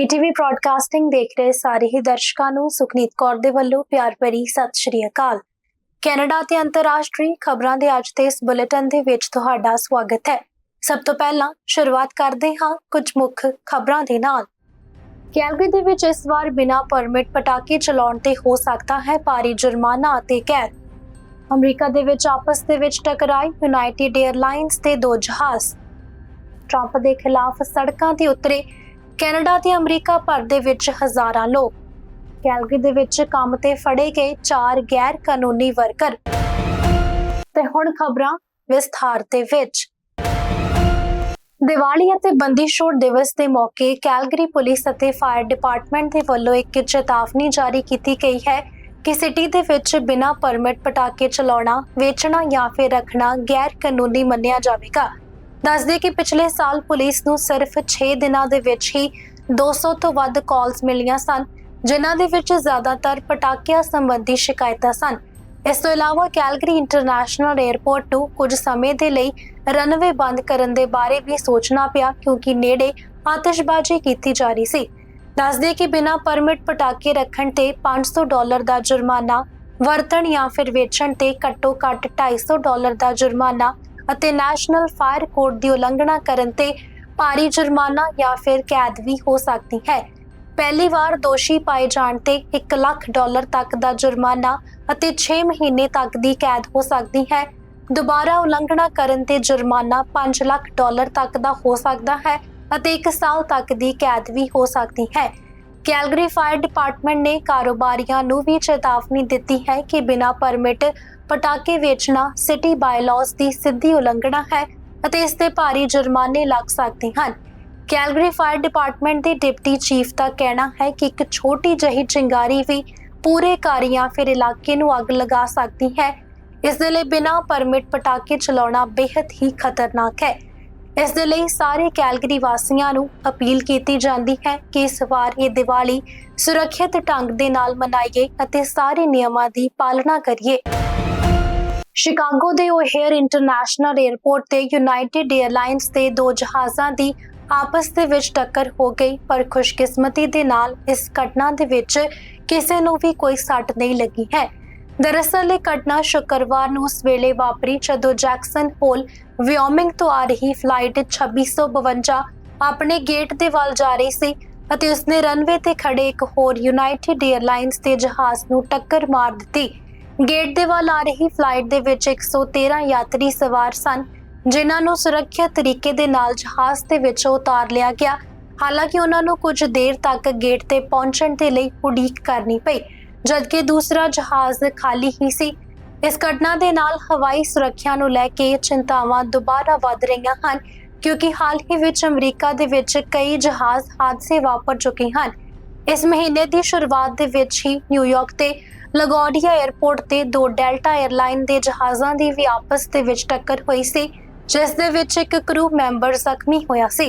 ਵੀਟੀਵੀ broadcasting ਦੇਖ ਰਹੇ ਸਾਰੇ ਹੀ ਦਰਸ਼ਕਾਂ ਨੂੰ ਸੁਖਨੀਤ ਕੌਰ ਦੇ ਵੱਲੋਂ ਪਿਆਰ ਭਰੀ ਸਤਿ ਸ਼੍ਰੀ ਅਕਾਲ। ਕੈਨੇਡਾ ਤੇ ਅੰਤਰਰਾਸ਼ਟਰੀ ਖਬਰਾਂ ਦੇ ਅੱਜ ਦੇ ਇਸ ਬੁਲੇਟਿਨ ਦੇ ਵਿੱਚ ਤੁਹਾਡਾ ਸਵਾਗਤ ਹੈ। ਸਭ ਤੋਂ ਪਹਿਲਾਂ ਸ਼ੁਰੂਆਤ ਕਰਦੇ ਹਾਂ ਕੁਝ ਮੁੱਖ ਖਬਰਾਂ ਦੇ ਨਾਲ। ਕੈਲਗਰੀ ਦੇ ਵਿੱਚ ਇਸ ਵਾਰ ਬਿਨਾਂ ਪਰਮਿਟ ਪਟਾਕੇ ਚਲਾਉਣ ਤੇ ਹੋ ਸਕਦਾ ਹੈ ਭਾਰੀ ਜੁਰਮਾਨਾ ਅਤੇ ਕੈਦ। ਅਮਰੀਕਾ ਦੇ ਵਿੱਚ ਆਪਸ ਦੇ ਵਿੱਚ ਟਕਰਾਈ ਯੂਨਾਈਟਿਡ 에ਅਰਲਾਈਨਸ ਤੇ ਦੋ ਜਹਾਜ਼। ਟਰੰਪ ਦੇ ਖਿਲਾਫ ਸੜਕਾਂ ਤੇ ਉਤਰੇ ਕੈਨੇਡਾ ਤੇ ਅਮਰੀਕਾ ਭਰ ਦੇ ਵਿੱਚ ਹਜ਼ਾਰਾਂ ਲੋਕ। ਕੈਲਗਰੀ ਦੇ ਵਿੱਚ ਕੰਮ ਤੇ ਫੜੇ ਗਏ ਚਾਰ ਗੈਰ ਕਾਨੂੰਨੀ ਵਰਕਰ। ਤੇ ਹੁਣ ਖਬਰਾਂ ਵਿਸਥਾਰ ਦੇ ਵਿੱਚ। ਦੀਵਾਲੀ ਅਤੇ ਬੰਦੀ ਛੋੜ ਦਿਵਸ ਦੇ ਮੌਕੇ ਕੈਲਗਰੀ ਪੁਲਿਸ ਅਤੇ ਫਾਇਰ ਡਿਪਾਰਟਮੈਂਟ ਦੇ ਵੱਲੋਂ ਇੱਕ ਚੇਤਾਵਨੀ ਜਾਰੀ ਕੀਤੀ ਗਈ ਹੈ ਕਿ ਸਿਟੀ ਦੇ ਵਿੱਚ ਬਿਨਾਂ ਪਰਮਿਟ ਪਟਾਕੇ ਚਲਾਉਣਾ, ਵੇਚਣਾ ਜਾਂ ਫਿਰ ਰੱਖਣਾ ਗੈਰ ਕਾਨੂੰਨੀ ਮੰਨਿਆ ਜਾਵੇਗਾ। ਦੱਸਦੇ ਕਿ ਪਿਛਲੇ ਸਾਲ ਪੁਲਿਸ ਨੂੰ ਸਿਰਫ 6 ਦਿਨਾਂ ਦੇ ਵਿੱਚ ਹੀ 200 ਤੋਂ ਵੱਧ ਕਾਲਸ ਮਿਲੀਆਂ ਸਨ, ਜਿਨ੍ਹਾਂ ਦੇ ਵਿੱਚ ਜ਼ਿਆਦਾਤਰ ਪਟਾਕਿਆਂ ਸੰਬੰਧੀ ਸ਼ਿਕਾਇਤਾਂ ਸਨ। ਇਸ ਤੋਂ ਇਲਾਵਾ ਕੈਲਗਰੀ ਇੰਟਰਨੈਸ਼ਨਲ 에ਅਰਪੋਰਟ ਨੂੰ ਕੁਝ ਸਮੇਂ ਦੇ ਲਈ ਰਨਵੇ ਬੰਦ ਕਰਨ ਦੇ ਬਾਰੇ ਵੀ ਸੋਚਣਾ ਪਿਆ, ਕਿਉਂਕਿ ਨੇੜੇ ਆਤਿਸ਼ਬਾਜ਼ੀ ਕੀਤੀ ਜਾ ਰਹੀ ਸੀ। ਦੱਸਦੇ ਕਿ ਬਿਨਾਂ ਪਰਮਿਟ ਪਟਾਕੇ ਰੱਖਣ ਤੇ 500 ਡਾਲਰ ਦਾ ਜੁਰਮਾਨਾ ਵਰਤਣ ਜਾਂ ਫਿਰ ਵੇਚਣ ਤੇ ਘੱਟੋ ਘੱਟ 250 ਡਾਲਰ ਦਾ ਜੁਰਮਾਨਾ ਅਤੇ ਨੈਸ਼ਨਲ ਫਾਇਰ ਕੋਡ ਦੀ ਉਲੰਘਣਾ ਕਰਨ ਤੇ ਭਾਰੀ ਜੁਰਮਾਨਾ ਜਾਂ ਫਿਰ ਕੈਦ ਵੀ ਹੋ ਸਕਦੀ ਹੈ। ਪਹਿਲੀ ਵਾਰ ਦੋਸ਼ੀ ਪਾਏ ਜਾਣ ਤੇ 1 ਲੱਖ ਡਾਲਰ ਤੱਕ ਦਾ ਜੁਰਮਾਨਾ ਅਤੇ 6 ਮਹੀਨੇ ਤੱਕ ਦੀ ਕੈਦ ਹੋ ਸਕਦੀ ਹੈ। ਦੁਬਾਰਾ ਉਲੰਘਣਾ ਕਰਨ ਤੇ ਜੁਰਮਾਨਾ 5 ਲੱਖ ਡਾਲਰ ਤੱਕ ਦਾ ਹੋ ਸਕਦਾ ਹੈ ਅਤੇ 1 ਸਾਲ ਤੱਕ ਦੀ ਕੈਦ ਵੀ ਹੋ ਸਕਦੀ ਹੈ। ਕੈਲਗਰੀ ਫਾਇਰ ਡਿਪਾਰਟਮੈਂਟ ਨੇ ਕਾਰੋਬਾਰੀਆਂ ਨੂੰ ਵੀ ਚੇਤਾਵਨੀ ਦਿੱਤੀ ਹੈ ਕਿ ਬਿਨਾਂ ਪਰਮਿਟ ਪਟਾਕੇ ਵੇਚਣਾ ਸਿਟੀ ਬਾਇਲਾਅਸ ਦੀ ਸਿੱਧੀ ਉਲੰਘਣਾ ਹੈ ਅਤੇ ਇਸ ਤੇ ਭਾਰੀ ਜੁਰਮਾਨੇ ਲੱਗ ਸਕਦੇ ਹਨ। ਕੈਲਗਰੀ ਫਾਇਰ ਡਿਪਾਰਟਮੈਂਟ ਦੇ ਡਿਪਟੀ ਚੀਫ ਦਾ ਕਹਿਣਾ ਹੈ ਕਿ ਇੱਕ ਛੋਟੀ ਜਿਹੀ ਚਿੰਗਾਰੀ ਵੀ ਪੂਰੇ ਘਰ ਜਾਂ ਫਿਰ ਇਲਾਕੇ ਨੂੰ ਅੱਗ ਲਗਾ ਸਕਦੀ ਹੈ। ਇਸ ਦੇ ਲਈ ਬਿਨਾਂ ਪਰਮਿਟ ਪਟਾਕੇ ਚਲਾਉਣਾ ਬੇहद ਹੀ ਖਤਰਨਾਕ ਹੈ। ਇਸ ਦੇ ਲਈ ਸਾਰੇ ਕੈਲਗਰੀ ਵਾਸੀਆਂ ਨੂੰ ਅਪੀਲ ਕੀਤੀ ਜਾਂਦੀ ਹੈ ਕਿ ਇਸ ਵਾਰ ਇਹ ਦੀਵਾਲੀ ਸੁਰੱਖਿਅਤ ਢੰਗ ਦੇ ਨਾਲ ਮਨਾਈਏ ਅਤੇ ਸਾਰੇ ਨਿਯਮਾਂ ਦੀ ਪਾਲਣਾ ਕਰੀਏ। ਸ਼ਿਕਾਗੋ ਦੇ ਓਹੇਅਰ ਇੰਟਰਨੈਸ਼ਨਲ 에ਅਰਪੋਰਟ ਤੇ ਯੂਨਾਈਟਿਡ 에ਅਰਲਾਈਨਸ ਦੇ ਦੋ ਜਹਾਜ਼ਾਂ ਦੀ ਆਪਸ ਦੇ ਵਿੱਚ ਟੱਕਰ ਹੋ ਗਈ, ਪਰ ਖੁਸ਼ਕਿਸਮਤੀ ਦੇ ਨਾਲ ਇਸ ਘਟਨਾ ਦੇ ਵਿੱਚ ਕਿਸੇ ਨੂੰ ਵੀ ਕੋਈ ਸੱਟ ਨਹੀਂ ਲੱਗੀ ਹੈ। ਦਰਅਸਲ, ਇਹ ਘਟਨਾ ਸ਼ੁੱਕਰਵਾਰ ਨੂੰ ਉਸ ਵੇਲੇ ਵਾਪਰੀ ਜਦੋਂ ਜੈਕਸਨ ਹੋਲ ਵਿਓਮਿੰਗ ਤੋਂ ਆ ਰਹੀ ਫਲਾਈਟ 2652 ਆਪਣੇ ਗੇਟ ਦੇ ਵੱਲ ਜਾ ਰਹੀ ਸੀ ਅਤੇ ਉਸਨੇ ਰਨਵੇ ਤੇ ਖੜੇ ਇੱਕ ਹੋਰ ਯੂਨਾਈਟਿਡ 에ਅਰਲਾਈਨਸ ਦੇ ਜਹਾਜ਼ ਨੂੰ ਟੱਕਰ ਮਾਰ ਦਿੱਤੀ। ਗੇਟ ਦੇ ਵੱਲ ਆ ਰਹੀ ਫਲਾਈਟ ਦੇ ਵਿੱਚ 113 ਯਾਤਰੀ ਸਵਾਰ ਸਨ, ਜਿਨ੍ਹਾਂ ਨੂੰ ਸੁਰੱਖਿਅਤ ਤਰੀਕੇ ਦੇ ਨਾਲ ਜਹਾਜ਼ ਦੇ ਵਿੱਚ ਉਤਾਰ ਲਿਆ ਗਿਆ। ਹਾਲਾਂਕਿ ਉਹਨਾਂ ਨੂੰ ਕੁਝ ਦੇਰ ਤੱਕ ਗੇਟ ਤੇ ਪਹੁੰਚਣ ਦੇ ਲਈ ਉਡੀਕ ਕਰਨੀ ਪਈ, ਜਦਕਿ ਦੂਸਰਾ ਜਹਾਜ਼ ਖਾਲੀ ਹੀ ਸੀ। ਇਸ ਘਟਨਾ ਦੇ ਨਾਲ ਹਵਾਈ ਸੁਰੱਖਿਆ ਨੂੰ ਲੈ ਕੇ ਚਿੰਤਾਵਾਂ ਦੁਬਾਰਾ ਵੱਧ ਰਹੀਆਂ ਹਨ, ਕਿਉਂਕਿ ਹਾਲ ਹੀ ਵਿੱਚ ਅਮਰੀਕਾ ਦੇ ਵਿੱਚ ਕਈ ਜਹਾਜ਼ ਹਾਦਸੇ ਵਾਪਰ ਚੁੱਕੇ ਹਨ। ਇਸ ਮਹੀਨੇ ਦੀ ਸ਼ੁਰੂਆਤ ਦੇ ਵਿੱਚ ਹੀ ਨਿਊਯਾਰਕ ਤੇ ਲਗੋਡੀਆ 에ਅਰਪੋਰਟ ਤੇ ਦੋ ਡੈਲਟਾ 에ਅਰਲਾਈਨ ਦੇ ਜਹਾਜ਼ਾਂ ਦੀ ਵੀ ਆਪਸ ਦੇ ਵਿੱਚ ਟੱਕਰ ਹੋਈ ਸੀ, ਜਿਸ ਦੇ ਵਿੱਚ ਇੱਕ ਕਰੂ ਮੈਂਬਰ ਜ਼ਖਮੀ ਹੋਇਆ ਸੀ।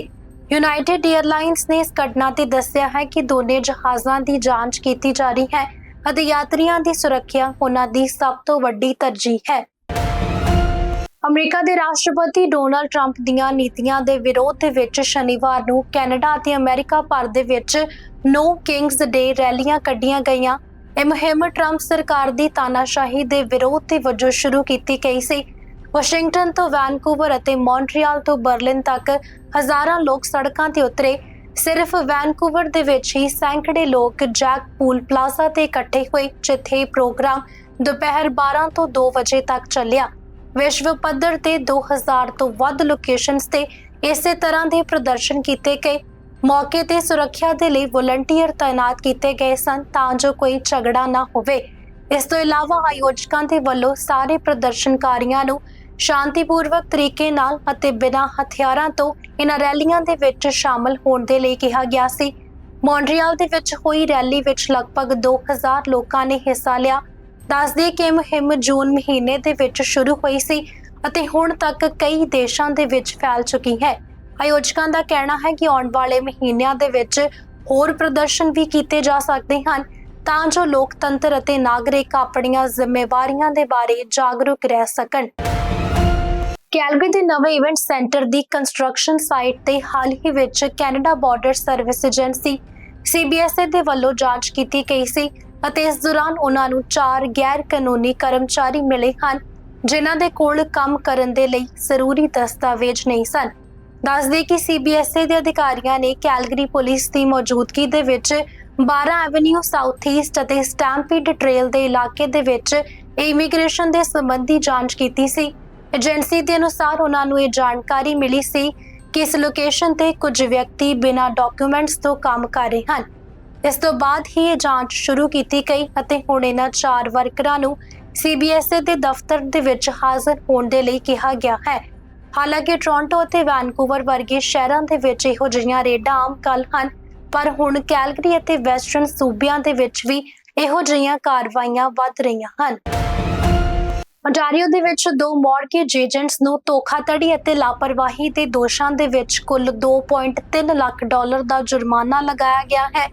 ਯੂਨਾਈਟਿਡ 에ਅਰਲਾਈਨਸ ਨੇ ਇਸ ਘਟਨਾ ਤੇ ਦੱਸਿਆ ਹੈ ਕਿ ਦੋਨੇ ਜਹਾਜ਼ਾਂ ਦੀ ਜਾਂਚ ਕੀਤੀ ਜਾ ਰਹੀ ਹੈ ਅਤੇ ਯਾਤਰੀਆਂ ਦੀ ਸੁਰੱਖਿਆ ਉਹਨਾਂ ਦੀ ਸਭ ਤੋਂ ਵੱਡੀ ਤਰਜੀਹ ਹੈ। ਅਮਰੀਕਾ ਦੇ ਰਾਸ਼ਟਰਪਤੀ ਡੋਨਲਡ ਟਰੰਪ ਦੀਆਂ ਨੀਤੀਆਂ ਦੇ ਵਿਰੋਧ ਦੇ ਵਿੱਚ ਸ਼ਨੀਵਾਰ ਨੂੰ ਕੈਨੇਡਾ ਅਤੇ ਅਮਰੀਕਾ ਭਰ ਦੇ ਵਿੱਚ ਨੋ ਕਿੰਗਸ ਡੇ ਰੈਲੀਆਂ ਕੱਢੀਆਂ ਗਈਆਂ। ਇਹ ਮੁਹਿੰਮ ਟਰੰਪ ਸਰਕਾਰ ਦੀ ਤਾਨਾਸ਼ਾਹੀ ਦੇ ਵਿਰੋਧ ਦੇ ਵਜੋਂ ਸ਼ੁਰੂ ਕੀਤੀ ਗਈ ਸੀ। ਵਾਸ਼ਿੰਗਟਨ ਤੋਂ ਵੈਨਕੂਵਰ ਅਤੇ ਮੌਂਟਰੀਅਲ ਤੋਂ ਬਰਲਿਨ ਤੱਕ ਹਜ਼ਾਰਾਂ ਲੋਕ ਸੜਕਾਂ ਤੇ ਉਤਰੇ। ਸਿਰਫ ਵੈਨਕੂਵਰ ਦੇ ਵਿੱਚ ਹੀ ਸੈਂਕੜੇ ਲੋਕ ਜੈਕ ਪੂਲ ਪਲਾਜ਼ਾ ਤੇ ਇਕੱਠੇ ਹੋਏ, ਜਿੱਥੇ ਪ੍ਰੋਗਰਾਮ ਦੁਪਹਿਰ 12 ਤੋਂ 2 ਵਜੇ ਤੱਕ ਚੱਲਿਆ। ਵਿਸ਼ਵ ਪੱਧਰ ਤੇ 2000 ਤੋਂ ਵੱਧ ਲੋਕੇਸ਼ਨਸ ਤੇ ਇਸੇ ਤਰ੍ਹਾਂ ਦੇ ਪ੍ਰਦਰਸ਼ਨ ਕੀਤੇ ਗਏ। ਮੌਕੇ ਤੇ ਸੁਰੱਖਿਆ ਦੇ ਲਈ ਵਲੰਟੀਅਰ ਤਾਇਨਾਤ ਕੀਤੇ ਗਏ ਸਨ ਤਾਂ ਜੋ ਕੋਈ ਝਗੜਾ ਨਾ ਹੋਵੇ। ਇਸ ਤੋਂ ਇਲਾਵਾ ਆਯੋਜਕਾਂ ਦੇ ਵੱਲੋਂ ਸਾਰੇ ਪ੍ਰਦਰਸ਼ਨਕਾਰੀਆਂ ਨੂੰ ਸ਼ਾਂਤੀਪੂਰਵਕ ਤਰੀਕੇ ਨਾਲ ਅਤੇ ਬਿਨਾਂ ਹਥਿਆਰਾਂ ਤੋਂ ਇਹਨਾਂ ਰੈਲੀਆਂ ਦੇ ਵਿੱਚ ਸ਼ਾਮਲ ਹੋਣ ਦੇ ਲਈ ਕਿਹਾ ਗਿਆ ਸੀ। ਮੌਂਟਰੀਅਲ ਦੇ ਵਿੱਚ ਹੋਈ ਰੈਲੀ ਵਿੱਚ ਲਗਭਗ 2000 ਲੋਕਾਂ ਨੇ ਹਿੱਸਾ ਲਿਆ। ਦੱਸਦੇ ਕਿ ਇਹ ਮੁਹਿੰਮ ਜੂਨ ਮਹੀਨੇ ਦੇ ਵਿੱਚ ਸ਼ੁਰੂ ਹੋਈ ਸੀ ਅਤੇ ਹੁਣ ਤੱਕ ਕਈ ਦੇਸ਼ਾਂ ਦੇ ਵਿੱਚ ਫੈਲ ਚੁੱਕੀ ਹੈ। ਆਯੋਜਕਾਂ ਦਾ ਕਹਿਣਾ ਹੈ ਕਿ ਆਉਣ ਵਾਲੇ ਮਹੀਨਿਆਂ ਦੇ ਵਿੱਚ ਹੋਰ ਪ੍ਰਦਰਸ਼ਨ ਵੀ ਕੀਤੇ ਜਾ ਸਕਦੇ ਹਨ। ਤਾਂ ਜੋ ਲੋਕਤੰਤਰ ਅਤੇ ਨਾਗਰਿਕ ਆਪਣੀਆਂ ਜ਼ਿੰਮੇਵਾਰੀਆਂ ਦੇ ਬਾਰੇ ਜਾਗਰੂਕ ਰਹਿ ਸਕਣ। ਕੈਲਗਰੀ ਦੇ ਨਵੇਂ ਇਵੈਂਟ ਸੈਂਟਰ ਦੀ ਕੰਸਟਰਕਸ਼ਨ ਸਾਈਟ ਤੇ ਹਾਲ ਹੀ ਵਿੱਚ Canada border service agency CBSE ਦੇ ਵੱਲੋਂ ਜਾਂਚ ਕੀਤੀ ਗਈ ਸੀ ਅਤੇ ਇਸ ਦੌਰਾਨ ਉਹਨਾਂ ਨੂੰ ਚਾਰ ਗੈਰ ਕਾਨੂੰਨੀ ਕਰਮਚਾਰੀ ਮਿਲੇ ਹਨ, ਜਿਨ੍ਹਾਂ ਦੇ ਕੋਲ ਕੰਮ ਕਰਨ ਦੇ ਲਈ ਜ਼ਰੂਰੀ ਦਸਤਾਵੇਜ਼ ਨਹੀਂ ਸਨ। ਦੱਸਦੇ ਕਿ ਸੀਬੀਐਸਈ ਦੇ ਅਧਿਕਾਰੀਆਂ ਨੇ ਕੈਲਗਰੀ ਪੁਲਿਸ ਦੀ ਮੌਜੂਦਗੀ ਦੇ ਵਿੱਚ 12 ਐਵਨਿਊ ਸਾਊਥ ਈਸਟ ਅਤੇ ਸਟੈਂਪੀਡ ਟ੍ਰੇਲ ਦੇ ਇਲਾਕੇ ਦੇ ਵਿੱਚ ਇਮੀਗ੍ਰੇਸ਼ਨ ਦੇ ਸੰਬੰਧੀ ਜਾਂਚ ਕੀਤੀ ਸੀ। ਏਜੰਸੀ ਦੇ ਅਨੁਸਾਰ ਉਹਨਾਂ ਨੂੰ ਇਹ ਜਾਣਕਾਰੀ ਮਿਲੀ ਸੀ ਕਿ ਇਸ ਲੋਕੇਸ਼ਨ ਤੇ ਕੁਝ ਵਿਅਕਤੀ ਬਿਨਾਂ ਡਾਕੂਮੈਂਟਸ ਤੋਂ ਕੰਮ ਕਰ ਰਹੇ ਹਨ। ਇਸ ਤੋਂ ਬਾਅਦ ਹੀ ਇਹ ਜਾਂਚ ਸ਼ੁਰੂ ਕੀਤੀ ਗਈ ਅਤੇ ਹੁਣ ਇਹਨਾਂ ਚਾਰ ਵਰਕਰਾਂ ਨੂੰ ਸੀਬੀਐਸਈ ਦੇ ਦਫ਼ਤਰ ਦੇ ਵਿੱਚ ਹਾਜ਼ਰ ਹੋਣ ਦੇ ਲਈ ਕਿਹਾ ਗਿਆ ਹੈ। ਹਾਲਾਂਕਿ ਟੋਰਾਂਟੋ ਅਤੇ ਵੈਨਕੂਵਰ ਵਰਗੇ ਸ਼ਹਿਰਾਂ ਦੇ ਵਿੱਚ ਇਹੋ ਜਿਹੀਆਂ ਰੇਡਾਂ ਆਮ ਗੱਲ ਹਨ, ਪਰ ਹੁਣ ਕੈਲਗਰੀ ਅਤੇ ਵੈਸਟਰਨ ਸੂਬਿਆਂ ਦੇ ਵਿੱਚ ਵੀ ਇਹੋ ਜਿਹੀਆਂ ਕਾਰਵਾਈਆਂ ਵੱਧ ਰਹੀਆਂ ਹਨ। ontario ਦੇ ਵਿੱਚ ਦੋ ਮਾਰਗੇਜ ਏਜੰਟਸ ਨੂੰ ਧੋਖਾਧੜੀ ਅਤੇ ਲਾਪਰਵਾਹੀ ਦੇ ਦੋਸ਼ਾਂ ਦੇ ਵਿੱਚ ਕੁੱਲ 2.3 ਲੱਖ ਡਾਲਰ ਦਾ ਜੁਰਮਾਨਾ ਲਗਾਇਆ ਗਿਆ ਹੈ।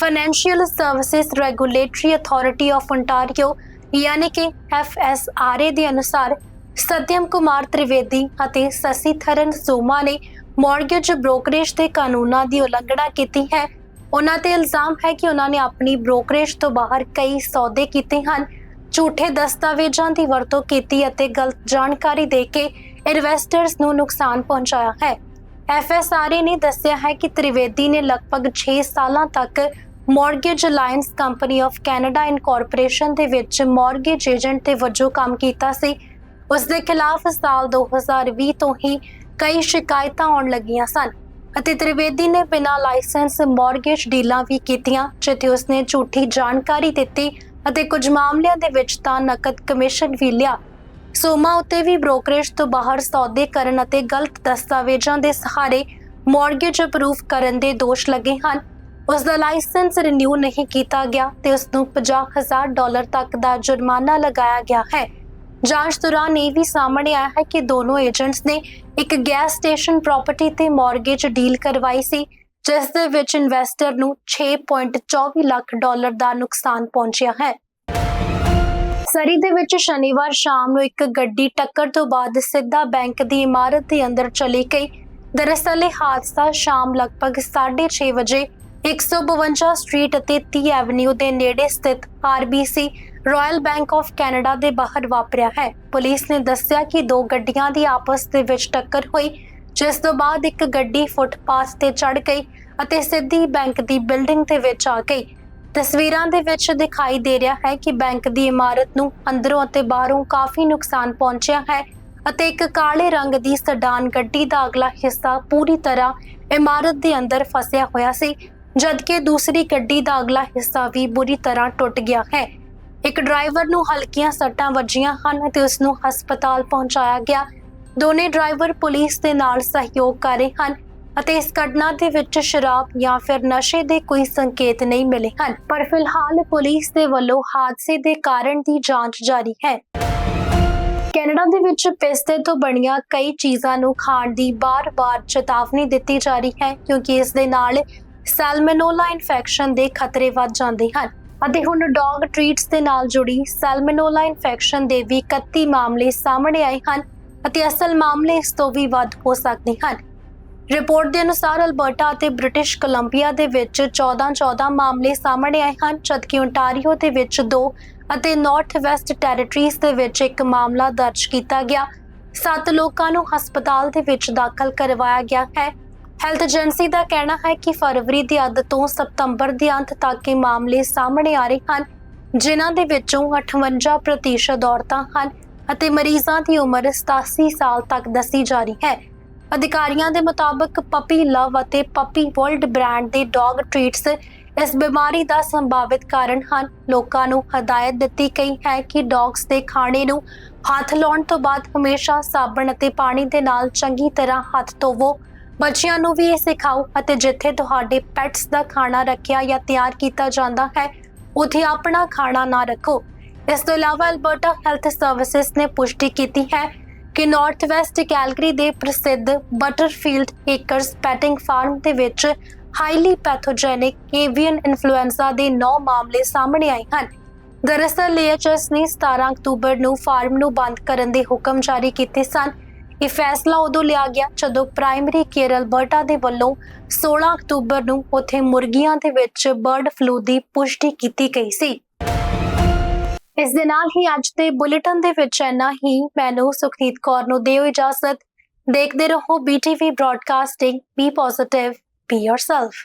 Financial services regulatory authority of ontario, ਯਾਨੀ ਕਿ FSRA ਦੇ ਅਨੁਸਾਰ ਸਤਿਅਮ ਕੁਮਾਰ ਤ੍ਰਿਵੇਦੀ ਅਤੇ ਸਸੀ ਥਰਨ ਸੋਮਾ ਨੇ ਮਾਰਗੇਜ ਬ੍ਰੋਕਰੇਜ ਦੇ ਕਾਨੂੰਨਾਂ ਦੀ ਉਲੰਘਣਾ ਕੀਤੀ ਹੈ। ਉਹਨਾਂ ਤੇ ਇਲਜ਼ਾਮ ਹੈ ਕਿ ਉਹਨਾਂ ਨੇ ਆਪਣੀ ਬ੍ਰੋਕਰੇਜ ਤੋਂ ਬਾਹਰ ਕਈ ਸੌਦੇ ਕੀਤੇ ਹਨ। ਝੂਠੇ ਦਸਤਾਵੇਜ਼ਾਂ ਦੀ ਵਰਤੋਂ ਕੀਤੀ ਅਤੇ ਗਲਤ ਜਾਣਕਾਰੀ ਦੇ ਕੇ ਇਨਵੈਸਟਰਸ ਨੂੰ ਨੁਕਸਾਨ ਪਹੁੰਚਾਇਆ ਹੈ। ਐਫਐਸਆਰਏ ਨੇ ਦੱਸਿਆ ਹੈ ਕਿ ਤ੍ਰਿਵੇਦੀ ਨੇ ਲਗਭਗ 6 ਸਾਲਾਂ ਤੱਕ mortgage alliance company of Canada incorporation ਦੇ ਵਿੱਚ ਮਾਰਗੇਜ ਏਜੰਟ ਦੇ ਵਜੋਂ ਕੰਮ ਕੀਤਾ ਸੀ। ਉਸ ਦੇ ਖਿਲਾਫ ਸਾਲ 2020 ਤੋਂ ਹੀ ਕਈ ਸ਼ਿਕਾਇਤਾਂ ਆਉਣ ਲੱਗੀਆਂ ਸਨ ਅਤੇ ਤ੍ਰਿਵੇਦੀ ਨੇ ਬਿਨਾਂ ਲਾਇਸੈਂਸ ਮਾਰਗੇਜ ਡੀਲਾਂ ਵੀ ਕੀਤੀਆਂ, ਜਿੱਥੇ ਉਸਨੇ ਝੂਠੀ ਜਾਣਕਾਰੀ ਦਿੱਤੀ ਅਤੇ ਕੁਝ ਮਾਮਲਿਆਂ ਦੇ ਵਿੱਚ ਤਾਂ ਨਕਦ ਕਮਿਸ਼ਨ ਵੀ ਲਿਆ। ਸੋਮਾ ਉੱਤੇ ਵੀ ਬ੍ਰੋਕਰੇਜ ਤੋਂ ਬਾਹਰ ਸੌਦੇ ਕਰਨ ਅਤੇ ਗਲਤ ਦਸਤਾਵੇਜ਼ਾਂ ਦੇ ਸਹਾਰੇ ਮਾਰਗੇਜ ਅਪਰੂਵ ਕਰਨ ਦੇ ਦੋਸ਼ ਲੱਗੇ ਹਨ। ਉਸ ਦਾ ਲਾਇਸੈਂਸ ਰਿਨਿਊ ਨਹੀਂ ਕੀਤਾ ਗਿਆ ਤੇ ਉਸ ਨੂੰ 50000 ਡਾਲਰ ਤੱਕ ਦਾ ਜੁਰਮਾਨਾ ਲਗਾਇਆ ਗਿਆ ਹੈ। ਜਾਂਚ ਦੌਰਾਨ ਇਹ ਵੀ ਸਾਹਮਣੇ ਆਇਆ ਹੈ ਕਿ ਦੋਨੋਂ ਏਜੰਟਸ ਨੇ ਇੱਕ ਗੈਸ ਸਟੇਸ਼ਨ ਪ੍ਰਾਪਰਟੀ ਤੇ ਮਾਰਗੇਜ ਡੀਲ ਕਰਵਾਈ ਸੀ, ਜਿਸ ਦੇ ਵਿੱਚ ਇਨਵੈਸਟਰ ਨੂੰ 6.24 ਲੱਖ ਡਾਲਰ ਦਾ ਨੁਕਸਾਨ ਪਹੁੰਚਿਆ ਹੈ। ਸਰੀ ਦੇ ਵਿੱਚ ਸ਼ਨੀਵਾਰ ਸ਼ਾਮ ਨੂੰ ਇੱਕ ਗੱਡੀ ਟੱਕਰ ਤੋਂ ਬਾਅਦ ਸਿੱਧਾ ਬੈਂਕ ਦੀ ਇਮਾਰਤ ਦੇ ਅੰਦਰ ਚਲੀ ਗਈ। ਦਰਅਸਲ ਇਹ ਹਾਦਸਾ ਸ਼ਾਮ ਲਗਭਗ 6:30 ਵਜੇ 152 ਸਟਰੀਟ ਅਤੇ 30 ਐਵਨਿਊ ਦੇ ਨੇੜੇ ਸਥਿਤ RBC Royal Bank of Canada ਦੇ ਬਾਹਰ ਵਾਪਰਿਆ ਹੈ। ਪੁਲਿਸ ਨੇ ਦੱਸਿਆ ਕਿ ਦੋ ਗੱਡੀਆਂ ਦੀ ਆਪਸ ਦੇ ਵਿੱਚ ਟੱਕਰ ਹੋਈ, ਜਿਸ ਤੋਂ ਬਾਅਦ ਇੱਕ ਗੱਡੀ ਫੁੱਟਪਾਥ ਤੇ ਚੜ ਗਈ ਅਤੇ ਸਿੱਧੀ ਬੈਂਕ ਦੀ ਬਿਲਡਿੰਗ ਦੇ ਵਿੱਚ ਆ ਗਈ। ਤਸਵੀਰਾਂ ਦੇ ਵਿੱਚ ਦਿਖਾਈ ਦੇ ਰਿਹਾ ਹੈ ਕਿ ਬੈਂਕ ਦੀ ਇਮਾਰਤ ਨੂੰ ਅੰਦਰੋਂ ਅਤੇ ਬਾਹਰੋਂ ਕਾਫੀ ਨੁਕਸਾਨ ਪਹੁੰਚਿਆ ਹੈ ਅਤੇ ਇੱਕ ਕਾਲੇ ਰੰਗ ਦੀ ਸਡਾਨ ਗੱਡੀ ਦਾ ਅਗਲਾ ਹਿੱਸਾ ਪੂਰੀ ਤਰ੍ਹਾਂ ਇਮਾਰਤ ਦੇ ਅੰਦਰ ਫਸਿਆ ਹੋਇਆ ਸੀ ਜਦਕਿ ਦੂਸਰੀ ਗੱਡੀ ਦਾ ਅਗਲਾ ਹਿੱਸਾ ਵੀ ਬੁਰੀ ਤਰ੍ਹਾਂ ਟੁੱਟ ਗਿਆ ਹੈ। ਇੱਕ ਡਰਾਈਵਰ ਨੂੰ ਹਲਕੀਆਂ ਸੱਟਾਂ ਵੱਜੀਆਂ ਹਨ ਅਤੇ ਉਸ ਨੂੰ ਹਸਪਤਾਲ ਪਹੁੰਚਾਇਆ ਗਿਆ। ਦੋਨੇ ਡਰਾਈਵਰ ਪੁਲਿਸ ਦੇ ਨਾਲ ਸਹਿਯੋਗ ਕਰ ਰਹੇ ਹਨ ਅਤੇ ਇਸ ਘਟਨਾ ਦੇ ਵਿੱਚ ਸ਼ਰਾਬ ਜਾਂ ਫਿਰ ਨਸ਼ੇ ਦੇ ਕੋਈ ਸੰਕੇਤ ਨਹੀਂ ਮਿਲੇ ਹਨ। ਪਰ ਫਿਲਹਾਲ ਪੁਲਿਸ ਦੇ ਵੱਲੋਂ ਹਾਦਸੇ ਦੇ ਕਾਰਨ ਦੀ ਜਾਂਚ ਜਾਰੀ ਹੈ। ਕੈਨੇਡਾ ਦੇ ਵਿੱਚ ਪਿਸਤੇ ਤੋਂ ਬਣੀਆਂ ਕਈ ਚੀਜ਼ਾਂ ਨੂੰ ਖਾਣ ਦੀ ਬਾਰ-ਬਾਰ ਚੇਤਾਵਨੀ ਦਿੱਤੀ ਜਾ ਰਹੀ ਹੈ ਕਿਉਂਕਿ ਇਸ ਦੇ ਨਾਲ ਸੈਲਮੋਨੇਲਾ ਇਨਫੈਕਸ਼ਨ ਦੇ ਖਤਰੇ ਵੱਧ ਜਾਂਦੇ ਹਨ ਅਤੇ ਹੁਣ ਡੌਗ ਟ੍ਰੀਟਸ ਦੇ ਨਾਲ ਜੁੜੀ ਸੈਲਮੋਨੇਲਾ ਇਨਫੈਕਸ਼ਨ ਦੇ ਵੀ 31 ਮਾਮਲੇ ਸਾਹਮਣੇ ਆਏ ਹਨ ਅਤੇ ਅਸਲ ਮਾਮਲੇ ਇਸ ਤੋਂ ਵੀ ਵੱਧ ਹੋ ਸਕਦੇ ਹਨ। ਰਿਪੋਰਟ ਦੇ ਅਨੁਸਾਰ ਅਲਬਰਟਾ ਅਤੇ ਬ੍ਰਿਟਿਸ਼ ਕੋਲੰਬੀਆ ਦੇ ਵਿੱਚ 14-14 ਮਾਮਲੇ ਸਾਹਮਣੇ ਆਏ ਹਨ, ਜਦਕਿ ਓਨਟਾਰੀਓ ਦੇ ਵਿੱਚ 2 ਅਤੇ ਨਾਰਥ ਵੈਸਟ ਟੈਰੀਟਰੀਜ਼ ਦੇ ਵਿੱਚ ਇੱਕ ਮਾਮਲਾ ਦਰਜ ਕੀਤਾ ਗਿਆ। ਸੱਤ ਲੋਕਾਂ ਨੂੰ ਹਸਪਤਾਲ ਦੇ ਵਿੱਚ ਦਾਖਲ ਕਰਵਾਇਆ ਗਿਆ ਹੈ ਹੈਲਥ ਏਜੰਸੀ ਦਾ ਕਹਿਣਾ ਹੈ ਕਿ ਫਰਵਰੀ ਦੀ ਅੱਧ ਤੋਂ ਸਤੰਬਰ ਦੇ ਅੰਤ ਤੱਕ ਇਹ ਮਾਮਲੇ ਸਾਹਮਣੇ ਆ ਰਹੇ ਹਨ, ਜਿਨ੍ਹਾਂ ਦੇ ਵਿੱਚੋਂ 58% ਔਰਤਾਂ ਹਨ ਅਤੇ ਮਰੀਜ਼ਾਂ ਦੀ ਉਮਰ 87 ਸਾਲ ਤੱਕ ਦੱਸੀ ਜਾ ਰਹੀ ਹੈ। ਅਧਿਕਾਰੀਆਂ ਦੇ ਮੁਤਾਬਕ ਪਪੀ ਲਵ ਅਤੇ ਪਪੀ ਵਰਲਡ ਬ੍ਰਾਂਡ ਦੇ ਡੌਗ ਟ੍ਰੀਟਸ ਇਸ ਬਿਮਾਰੀ ਦਾ ਸੰਭਾਵਿਤ ਕਾਰਨ ਹਨ। ਲੋਕਾਂ ਨੂੰ ਹਦਾਇਤ ਦਿੱਤੀ ਗਈ ਹੈ ਕਿ ਡੌਗਸ ਦੇ ਖਾਣੇ ਨੂੰ ਹੱਥ ਲਾਉਣ ਤੋਂ ਬਾਅਦ ਹਮੇਸ਼ਾ ਸਾਬਣ ਅਤੇ ਪਾਣੀ ਦੇ ਨਾਲ ਚੰਗੀ ਤਰ੍ਹਾਂ ਹੱਥ ਧੋਵੋ। ਬੱਚਿਆਂ ਨੂੰ ਵੀ ਇਹ ਸਿਖਾਓ ਅਤੇ ਜਿੱਥੇ ਤੁਹਾਡੇ ਪੈਟਸ ਦਾ ਖਾਣਾ ਰੱਖਿਆ ਜਾਂ ਤਿਆਰ ਕੀਤਾ ਜਾਂਦਾ ਹੈ, ਉੱਥੇ ਆਪਣਾ ਖਾਣਾ ਨਾ ਰੱਖੋ। ਇਸ ਤੋਂ ਇਲਾਵਾ ਅਲਬਰਟਾ ਹੈਲਥ ਸਰਵਿਸਿਜ਼ ਨੇ ਪੁਸ਼ਟੀ ਕੀਤੀ ਹੈ ਕਿ ਨਾਰਥ ਵੈਸਟ ਕੈਲਗਰੀ ਦੇ ਪ੍ਰਸਿੱਧ ਬਟਰਫੀਲਡ ਏਕਰਸ ਪੈਟਿੰਗ ਫਾਰਮ ਦੇ ਵਿੱਚ ਹਾਈਲੀ ਪੈਥੋਜੈਨਿਕ ਏਵੀਅਨ ਇਨਫਲੂਐਂਜ਼ਾ ਦੇ 9 ਮਾਮਲੇ ਸਾਹਮਣੇ ਆਏ ਹਨ। ਦਰਅਸਲ ਏਐਚਐਸ ਨੇ 17 ਅਕਤੂਬਰ ਨੂੰ ਫਾਰਮ ਨੂੰ ਬੰਦ ਕਰਨ ਦੇ ਹੁਕਮ ਜਾਰੀ ਕੀਤੇ ਸਨ। ਇਹ ਫੈਸਲਾ ਉਦੋਂ ਲਿਆ ਗਿਆ ਜਦੋਂ ਪ੍ਰਾਇਮਰੀ ਕੇਅਰ ਅਲਬਰਟਾ ਦੇ ਵੱਲੋਂ 16 ਅਕਤੂਬਰ ਨੂੰ ਉੱਥੇ ਮੁਰਗੀਆਂ ਦੇ ਵਿੱਚ ਬਰਡ ਫਲੂ ਦੀ ਪੁਸ਼ਟੀ ਕੀਤੀ ਗਈ ਸੀ। ਇਸ ਦੇ ਨਾਲ ਹੀ ਅੱਜ ਦੇ ਬੁਲੇਟਿਨ ਦੇ ਵਿੱਚ ਇੰਨਾ ਹੀ। ਮੈਨੂੰ ਸੁਖਨੀਤ ਕੌਰ ਨੂੰ ਦਿਓ ਇਜਾਜ਼ਤ। ਦੇਖਦੇ ਰਹੋ BTV broadcasting be positive be yourself